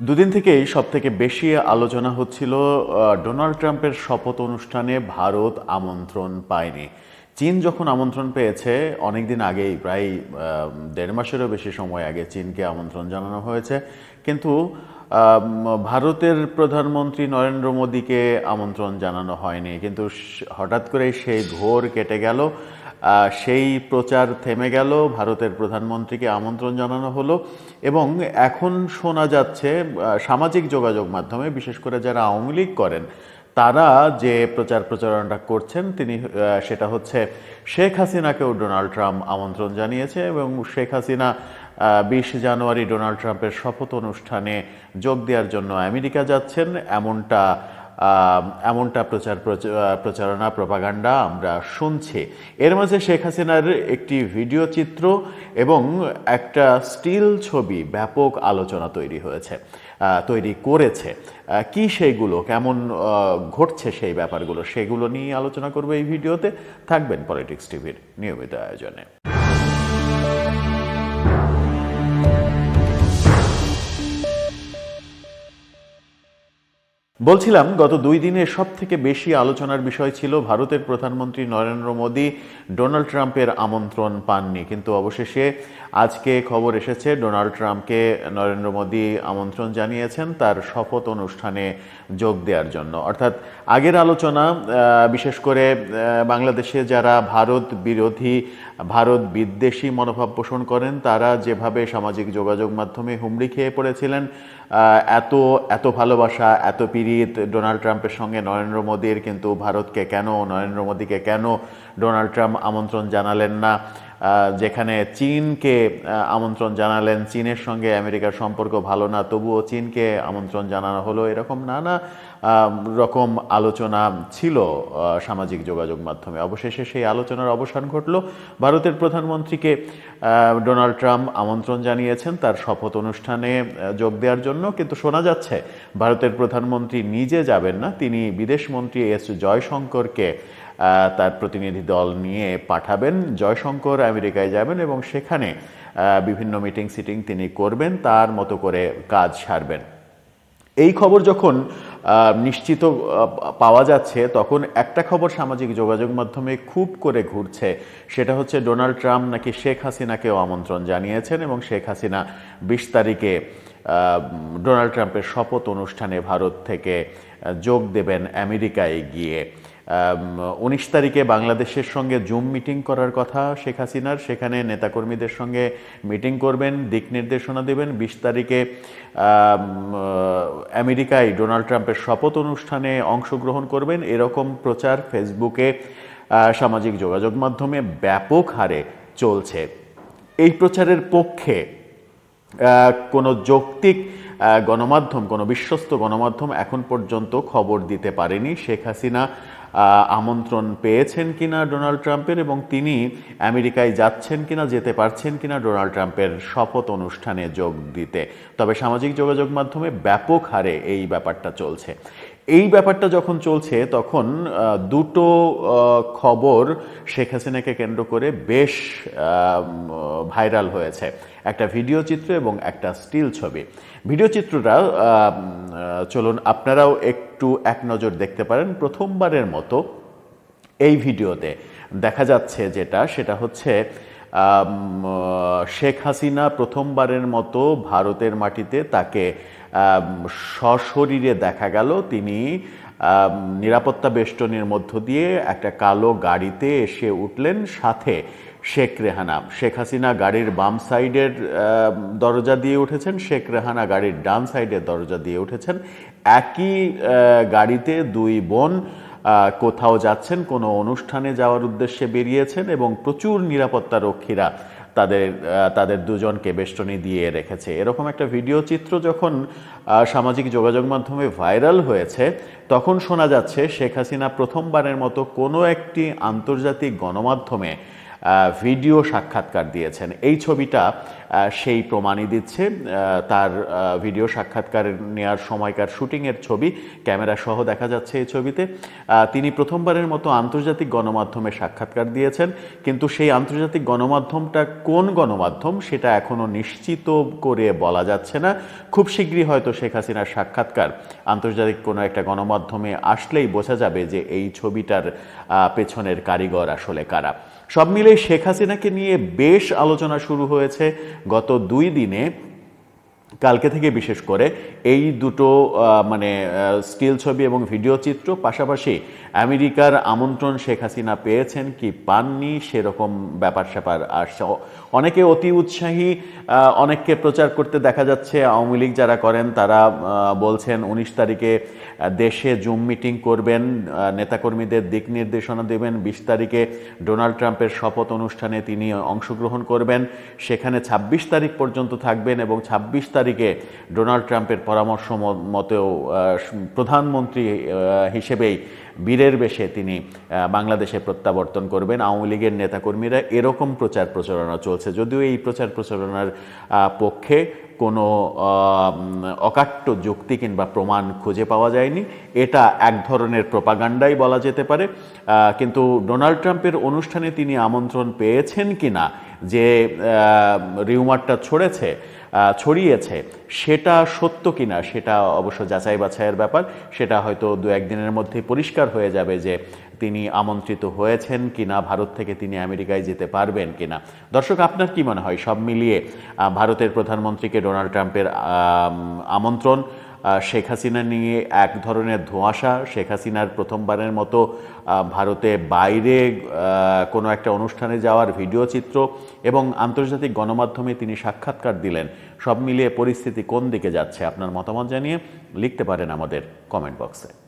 দুদিন থেকেই সব থেকে বেশি আলোচনা হচ্ছিল ডোনাল্ড ট্রাম্পের শপথ অনুষ্ঠানে ভারত আমন্ত্রণ পায়নি। চীন যখন আমন্ত্রণ পেয়েছে, অনেকদিন আগেই, প্রায় দেড় মাসেরও বেশি সময় আগে চীনকে আমন্ত্রণ জানানো হয়েছে। কিন্তু ভারতের প্রধানমন্ত্রী নরেন্দ্র মোদীকে আমন্ত্রণ জানানো হয়নি। কিন্তু হঠাৎ করেই সেই ঘোর কেটে গেল। সেই প্রচার থেমে গেল, ভারতের প্রধানমন্ত্রীকে আমন্ত্রণ জানানো হলো এবং এখন শোনা যাচ্ছে সামাজিক যোগাযোগ মাধ্যমে, বিশেষ করে যারা আওয়ামী লীগ করেন, তারা যে প্রচার প্রচারণা করছেন, তিনি সেটা হচ্ছে শেখ হাসিনাকেও ডোনাল্ড ট্রাম্প আমন্ত্রণ জানিয়েছে এবং শেখ হাসিনা বিশ জানুয়ারি ডোনাল্ড ট্রাম্পের শপথ অনুষ্ঠানে যোগ দেওয়ার জন্য আমেরিকা যাচ্ছেন। এমনটা এমনটা প্রচার প্রচ- প্রচারণা, প্রপাগান্ডা আমরা শুনছি। এর মাঝে শেখ হাসিনার একটি ভিডিও চিত্র এবং একটা স্টিল ছবি ব্যাপক আলোচনা তৈরি হয়েছে তৈরি করেছে। কি সেইগুলো, কেমন ঘটছে সেই ব্যাপারগুলো, সেগুলো নিয়ে আলোচনা করবে এই ভিডিওতে। থাকবেন পলিটিক্স টিভির নিয়মিত আয়োজনে। বলছিলাম, গত দুই দিনে সব থেকে বেশি আলোচনার বিষয় ছিল ভারতের প্রধানমন্ত্রী নরেন্দ্র মোদী ডোনাল্ড ট্রাম্পের আমন্ত্রণ পাননি। কিন্তু অবশেষে আজকে খবর এসেছে, ডোনাল্ড ট্রাম্পকে নরেন্দ্র মোদী আমন্ত্রণ জানিয়েছেন তার শপথ অনুষ্ঠানে যোগ দেওয়ার জন্য। অর্থাৎ আগের আলোচনা বিশেষ করে বাংলাদেশে যারা ভারত বিরোধী, ভারত বিদ্বেষী মনোভাব পোষণ করেন, তারা যেভাবে সামাজিক যোগাযোগ মাধ্যমে হুমড়ি খেয়ে পড়েছিলেন এত এত ভালোবাসা, এত পীড়িত ডোনাল্ড ট্রাম্পের সঙ্গে নরেন্দ্র মোদীর, কিন্তু ভারতকে কেন, নরেন্দ্র মোদীকে কেন ডোনাল্ড ট্রাম্প আমন্ত্রণ জানালেন না? যেখানে চীনকে আমন্ত্রণ জানালেন। চীনের সঙ্গে আমেরিকার সম্পর্ক ভালো না, তবুও চীনকে আমন্ত্রণ জানানো হলো। এরকম নানা রকম আলোচনা ছিল সামাজিক যোগাযোগ মাধ্যমে। অবশেষে সেই আলোচনার অবসান ঘটলো। ভারতের প্রধানমন্ত্রীকে ডোনাল্ড ট্রাম্প আমন্ত্রণ জানিয়েছেন তার শপথ অনুষ্ঠানে যোগ দেওয়ার জন্য। কিন্তু শোনা যাচ্ছে, ভারতের প্রধানমন্ত্রী নিজে যাবেন না। তিনি বিদেশমন্ত্রী এস জয়শঙ্করকে তার প্রতিনিধি দল নিয়ে পাঠাবেন। জয়শঙ্কর আমেরিকায় যাবেন এবং সেখানে বিভিন্ন মিটিং সিটিং তিনি করবেন, তার মতো করে কাজ সারবেন। এই খবর যখন নিশ্চিত পাওয়া যাচ্ছে, তখন একটা খবর সামাজিক যোগাযোগ মাধ্যমে খুব করে ঘুরছে। সেটা হচ্ছে ডোনাল্ড ট্রাম্প নাকি শেখ হাসিনাকেও আমন্ত্রণ জানিয়েছেন এবং শেখ হাসিনা বিশ তারিখে ডোনাল্ড ট্রাম্পের শপথ অনুষ্ঠানে ভারত থেকে যোগ দেবেন আমেরিকায় গিয়ে। উনিশ তারিখে বাংলাদেশের সঙ্গে জুম মিটিং করার কথা শেখ হাসিনার। সেখানে নেতাকর্মীদের সঙ্গে মিটিং করবেন, দিক নির্দেশনা দেবেন। বিশ তারিখে আমেরিকায় ডোনাল্ড ট্রাম্পের শপথ অনুষ্ঠানে অংশগ্রহণ করবেন। এরকম প্রচার ফেসবুকে সামাজিক যোগাযোগ মাধ্যমে ব্যাপক হারে চলছে। এই প্রচারের পক্ষে কোনো যৌক্তিক গণমাধ্যম কোনো বিশ্বস্ত গণমাধ্যম এখন পর্যন্ত খবর দিতে পারেনি। শেখ হাসিনা আমন্ত্রণ পেয়েছেন কিনা ডোনাল্ড ট্রাম্পের এবং তিনি আমেরিকায় যাচ্ছেন কিনা, যেতে পারছেন কিনা ডোনাল্ড ট্রাম্পের শপথ অনুষ্ঠানে যোগ দিতে। তবে সামাজিক যোগাযোগ মাধ্যমে ব্যাপক হারে এই ব্যাপারটা চলছে। এই ব্যাপারটা যখন চলছে, তখন দুটো খবর শেখ হাসিনাকে কেন্দ্র করে বেশ ভাইরাল হয়েছে। একটা ভিডিও চিত্র এবং একটা স্টিল ছবি। ভিডিও চিত্রটা চলুন আপনারাও একটু এক নজর দেখতে পারেন প্রথমবারের মতো এই ভিডিওতে। দেখা যাচ্ছে যেটা, সেটা হচ্ছে শেখ হাসিনা প্রথমবারের মতো ভারতের মাটিতে তাকে সশরীরে দেখা গেল। তিনি নিরাপত্তা বেষ্টনীর মধ্য দিয়ে একটা কালো গাড়িতে এসে উঠলেন। সাথে শেখ রেহানা। শেখ হাসিনা গাড়ির বাম সাইডের দরজা দিয়ে উঠেছেন। শেখ রেহানা গাড়ির ডান সাইডের দরজা দিয়ে উঠেছেন। একই গাড়িতে দুই বোন কোথাও যাচ্ছেন, কোনো অনুষ্ঠানে যাওয়ার উদ্দেশ্যে বেরিয়েছেন এবং প্রচুর নিরাপত্তা রক্ষীরা তাদের তাদের দুজনকে বেষ্টনী দিয়ে রেখেছে। এরকম একটা ভিডিও চিত্র যখন সামাজিক যোগাযোগ মাধ্যমে ভাইরাল হয়েছে, তখন শোনা যাচ্ছে শেখ হাসিনা প্রথমবারের মতো কোনো একটি আন্তর্জাতিক গণমাধ্যমে ভিডিও সাক্ষাৎকার দিয়েছেন। এই ছবিটা সেই প্রমাণই দিচ্ছে তার ভিডিও সাক্ষাৎকার নেওয়ার সময়কার শুটিংয়ের ছবি, ক্যামেরা সহ দেখা যাচ্ছে এই ছবিতে। তিনি প্রথমবারের মতো আন্তর্জাতিক গণমাধ্যমে সাক্ষাৎকার দিয়েছেন, কিন্তু সেই আন্তর্জাতিক গণমাধ্যমটা কোন গণমাধ্যম সেটা এখনও নিশ্চিত করে বলা যাচ্ছে না। খুব শীঘ্রই হয়তো শেখ হাসিনার সাক্ষাৎকার আন্তর্জাতিক কোনো একটা গণমাধ্যমে আসলেই বোঝা যাবে যে এই ছবিটার পেছনের কারিগর আসলে কারা। সব মিলে শেখ হাসিনাকে নিয়ে বেশ আলোচনা শুরু হয়েছে গত দুই দিনে। কালকে থেকে বিশেষ করে এই দুটো মানে স্টিল ছবি এবং ভিডিও চিত্র, পাশাপাশি আমেরিকার আমন্ত্রণ শেখ হাসিনা পেয়েছেন কি পাননি? সেরকম ব্যাপার স্যাপার অ- অনেকে অতি উৎসাহী অনেককে প্রচার করতে দেখা যাচ্ছে। আওয়ামী লীগ যারা করেন, তারা বলছেন উনিশ তারিখে দেশে জুম মিটিং করবেন নেতাকর্মীদের দিক নির্দেশনা দেবেন। বিশ তারিখে ডোনাল্ড ট্রাম্পের শপথ অনুষ্ঠানে তিনি অংশগ্রহণ করবেন। সেখানে ২৬ তারিখ পর্যন্ত থাকবেন এবং ২৬ তারিখে ডোনাল্ড ট্রাম্পের পরামর্শ মতেও প্রধানমন্ত্রী হিসেবেই বীরের বেশে তিনি বাংলাদেশে প্রত্যাবর্তন করবেন। আওয়ামী লীগের নেতাকর্মীরা এরকম প্রচার প্রচারণা চলছে। যদিও এই প্রচার প্রচারণার পক্ষে কোনো অকাট্য যুক্তি কিংবা প্রমাণ খুঁজে পাওয়া যায়নি। এটা এক ধরনের প্রপাগান্ডাই বলা যেতে পারে। কিন্তু ডোনাল্ড ট্রাম্পের অনুষ্ঠানে তিনি আমন্ত্রণ পেয়েছেন কিনা, যে রিউমারটা ছড়েছে ছড়িয়েছে, সেটা সত্য কিনা সেটা অবশ্য যাচাই বাছাইয়ের ব্যাপার। সেটা হয়তো দু একদিনের মধ্যে পরিষ্কার হয়ে যাবে যে তিনি আমন্ত্রিত হয়েছেন কিনা, ভারত থেকে তিনি আমেরিকায় যেতে পারবেন কিনা। দর্শক, আপনার কি মনে হয়? সব মিলিয়ে ভারতের প্রধানমন্ত্রীকে ডোনাল্ড ট্রাম্পের আমন্ত্রণ শেখ হাসিনা নিয়ে এক ধরনের ধোঁয়াশা। শেখ হাসিনার প্রথমবারের মতো ভারতে বাইরে কোনো একটা অনুষ্ঠানে যাওয়ার ভিডিও চিত্র এবং আন্তর্জাতিক গণমাধ্যমে তিনি সাক্ষাৎকার দিলেন। সব মিলিয়ে পরিস্থিতি কোন দিকে যাচ্ছে আপনার মতামত জানিয়ে লিখতে পারেন আমাদের কমেন্ট বক্সে